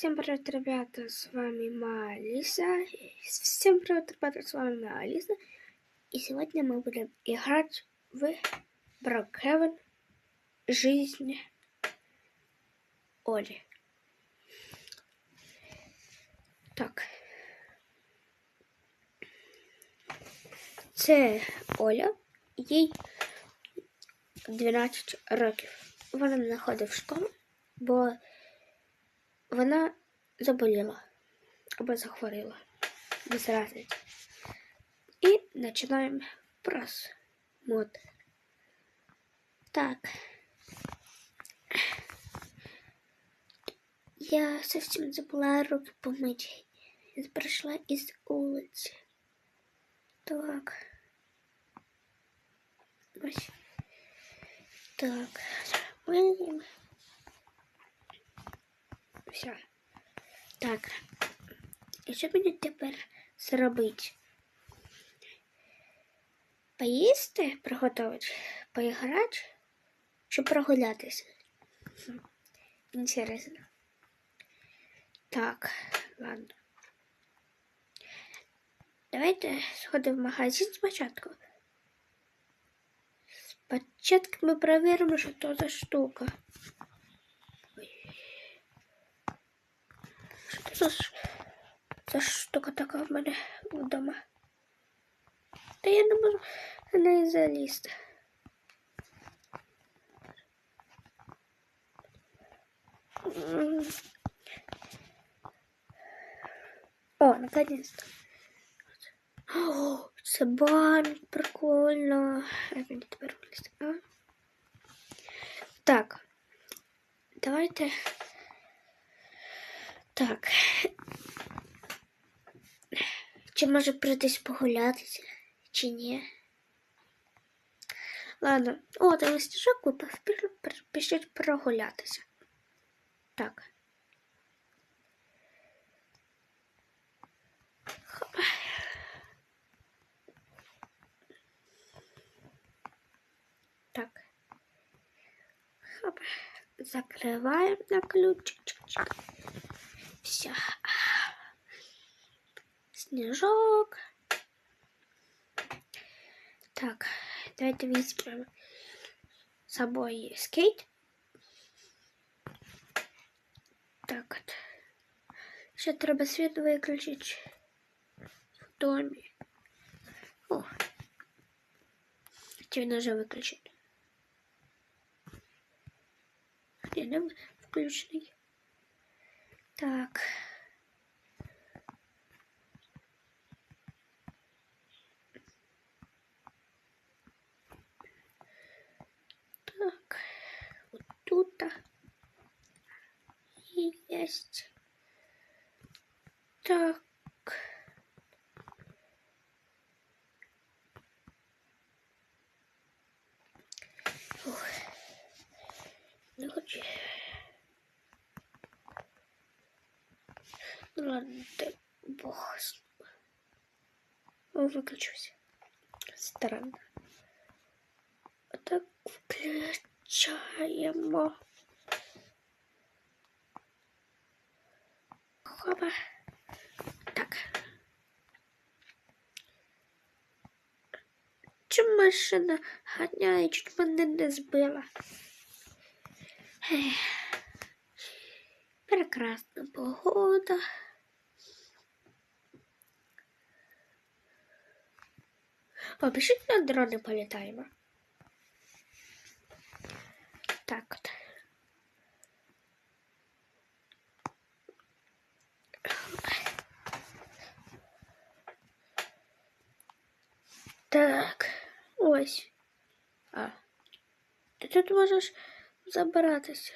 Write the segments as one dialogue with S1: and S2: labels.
S1: Всем привет, ребята, с вами Малиса. Всем привет, ребята, с вами Алиса. И сегодня мы будем играть в Брокхевен Жизнь Оли. Так. Це Оля, їй 12 років. Вона не в школу, бо вона заболіла або захворіла. Без разниці. І починаємо просмотр. Так. Я совсем забула руки помыть. Я пришла из улицы. Так. Так. Вийдемо. Все. Так. І що мені тепер зробити? Поїсти, приготувати, поіграти чи прогулятися? Інтересно. Так, ладно. Давайте сходимо в магазин спочатку. Спочатку ми перевіримо, що то за штука. це за, ш- за штука така в мене вдома? Та я не можу на неї залізти. М. О, наконец-то. О, це банк, прикольно. Як мені тепер вилізти? А? Так. Давайте. Так. Чи може прийдись погулятися, чи ні? Ладно. О, там стіжок купив. Пі- прогулятися. Так. Так. Хоп. Закрываем на ключик. Все. Снежок. Так, давайте візьмемо з собою скейт. Так от. Ще треба світ виключити в домі. О. Чи він вже виключений? Ні, не включений. Так. Так. Вот тут. И есть. Так. Фух. Ну, ладно, бог. О, выключусь. Странно. А Так, включаємо. Хопа. Так. Чому машина ганяє, чуть мене не збила? Прекрасна погода. О, на дрони політаємо. Так. Так, ось. А. Ти тут можеш забиратися.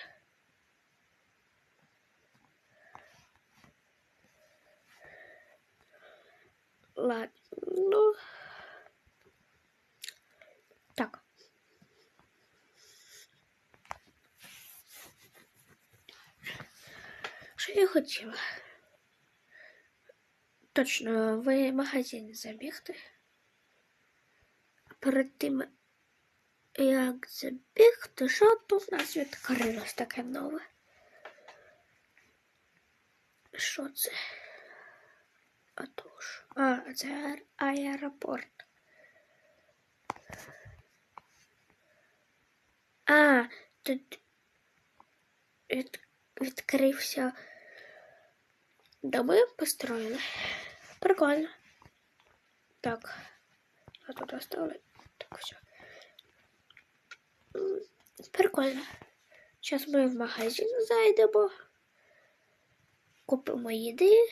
S1: Ладно, ну. Так. Що я хотіла? Точно, в магазин забігти. А перед тим, як забігти, що тут у нас відкрилось таке нове? Що це? А то ж. А, це аеропорт. А, тут від, відкрився. Доми построїли. Прикольно. Так. А тут оставили. Так, все. Прикольно. Зараз ми в магазин зайдемо. Купимо їди.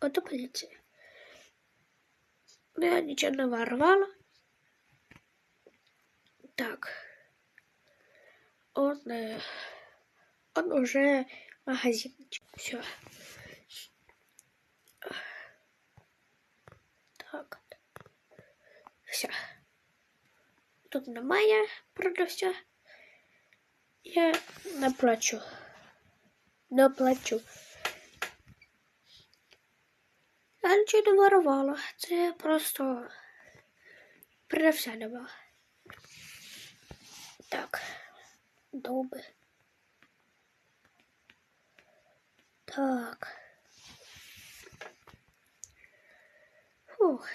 S1: Ото поліція. Ну, я нічого не ворвала. Так. Он, э, он уже магазинчик. Все. Так. Все. Тут немає продавця. Я наплачу. Наплачу. Я нічого не ворувала. Це просто продавця нема. Так. Доби. Так. Фух.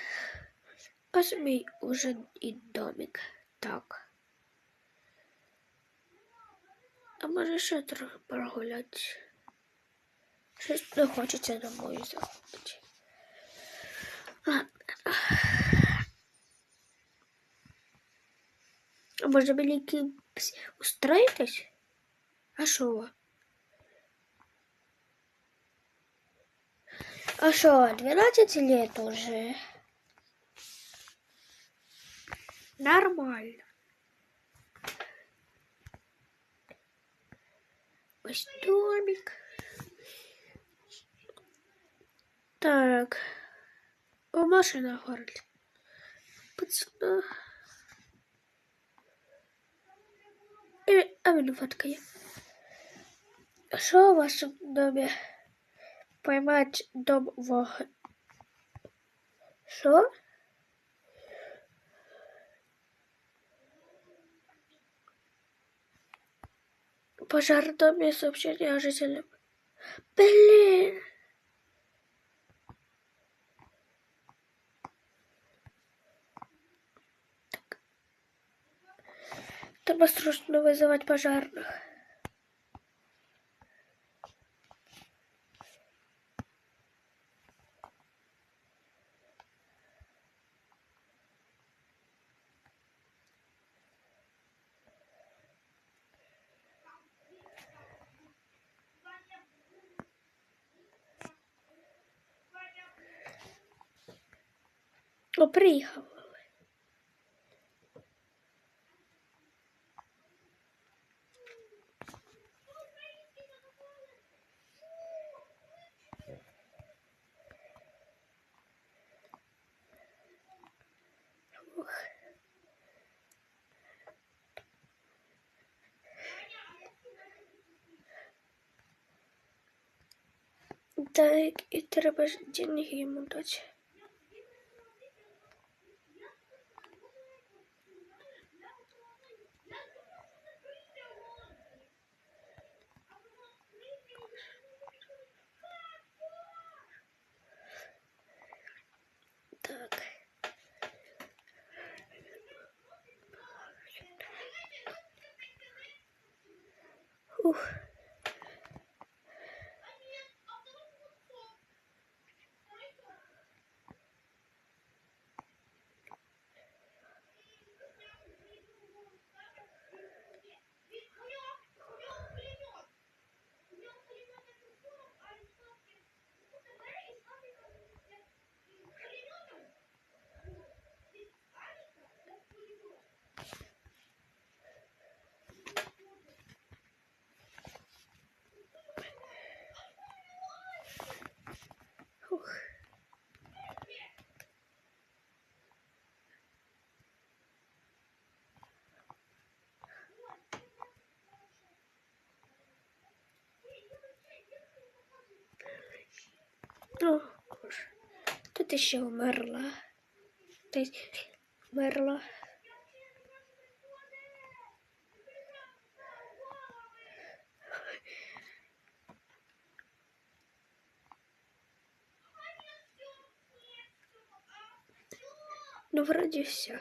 S1: Ось мій уже і домик. Так. А може ще трохи прогулятися? Щось не хочеться домой заходити. Ладно. А може мені якимсь устроїтесь? А що? А що, 12 лет уже? Нормально. Ось домик. Так. О, машина горить. Пацана. Е, А він фоткає. Що у вашому домі? Поймать дом в... Що? Пожар в доме сообщение о жителях. Блин! Так. Треба срочно вызывать пожарных. Ух. Так, і треба ж деньги йому дати. Whew. Також тут ще вмерла. Десь вмерла. Ну, вроде все.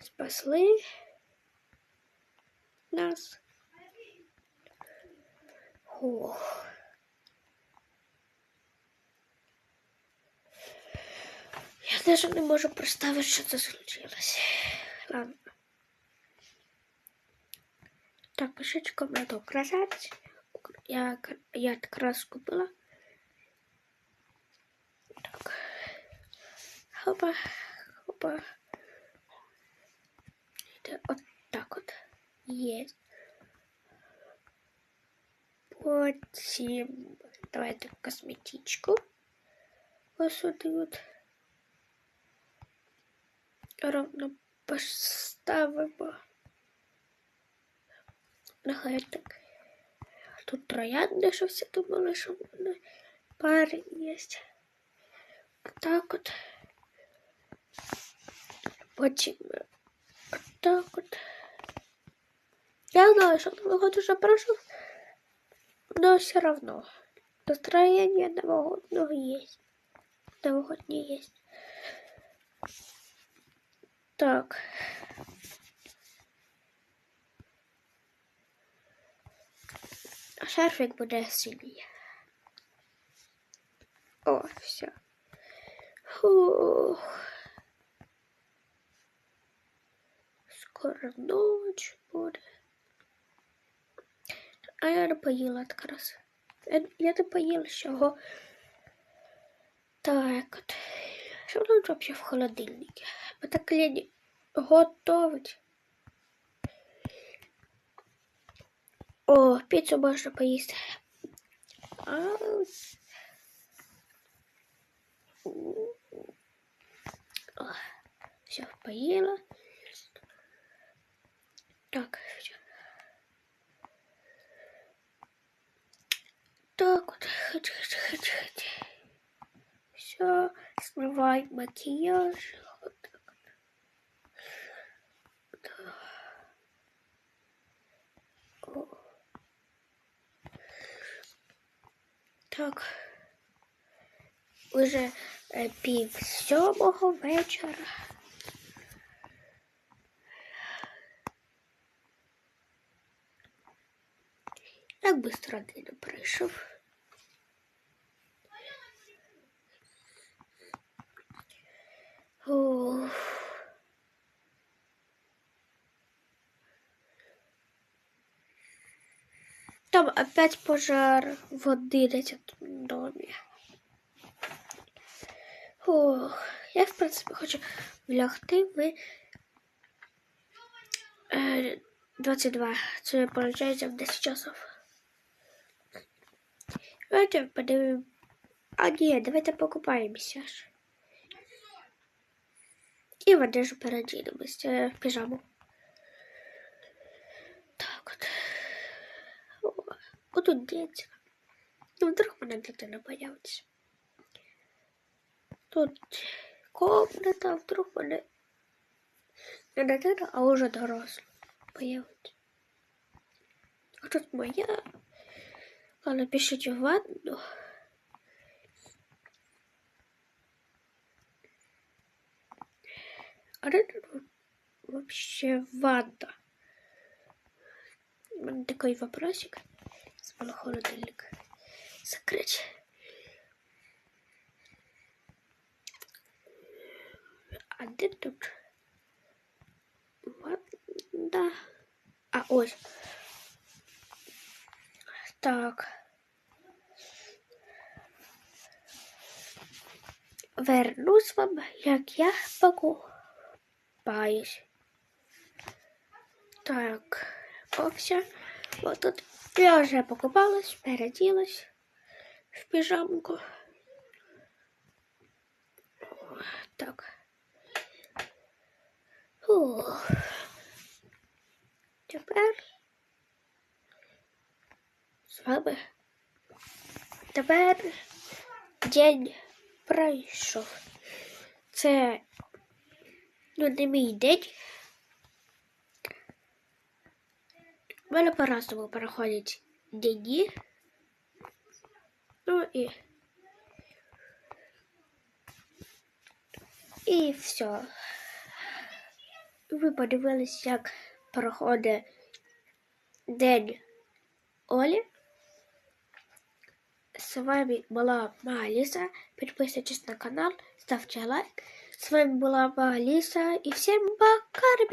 S1: Спасли нас. Фух. Я даже не можу представити, що це случилось. Ладно. Так, пишіть в коментах красавець. Я, я крас купила. Хопа, хопа. Это вот так вот. Есть. Потім давайте косметичку. Ось сюди от. Ровно поставимо. Нехай так. Тут троянди, що всі думали, що в мене парень є. Так от. Потім так от. Я знаю, что Новый год уже прошел, но все равно настроение новогоднего есть. Новогоднее есть. Так. Шарфик буде синій. О, все. Фух. Ночь буде. А я не поїла якраз. Я, не поїла всього. Так от. Що тут вообще в холодильнику? Мы так лень готовить. О, піцу можна поїсти. А... Все, поела. Так, все. Так вот, хоть, хоть, хоть, хоть. Все, смывай макияж. Вот так. Да. Так. Уже е, пів сьомого вечора. Як быстро день прийшов. Там опять пожар в 11 доме. Ох, я, в принципі, хочу влягти в е, 22. Це виходить в 10 часов. Давайте подивимо. А ні, давайте покупаємося ж. І в одежу переодінемося в піжаму. Так от. О, буду деться. Ну, вдруг мене дитина появиться. Тут комната, вдруг мене не дитина, а уже доросла появиться. А тут моя. Ладно, пишіть в ванну. А де вообще ванна? У мене такой вопросик. Забыла холодильник закрыть. А де тут ванна? А, ось. Так. Вернусь вам, як я покупаюсь. Так, опся. Вот тут я уже покупалась, переоделась в пижамку. Так. Фух. Тепер з вами. Тепер день пройшов. Це ну, не мій день. мене по-разному проходять дні. Ну і. І все. Ви подивились, як проходить день Олі. З вами була Маліса. Підписуйтесь на канал, ставте лайк. З вами була Маліса. І всім пока, ребята!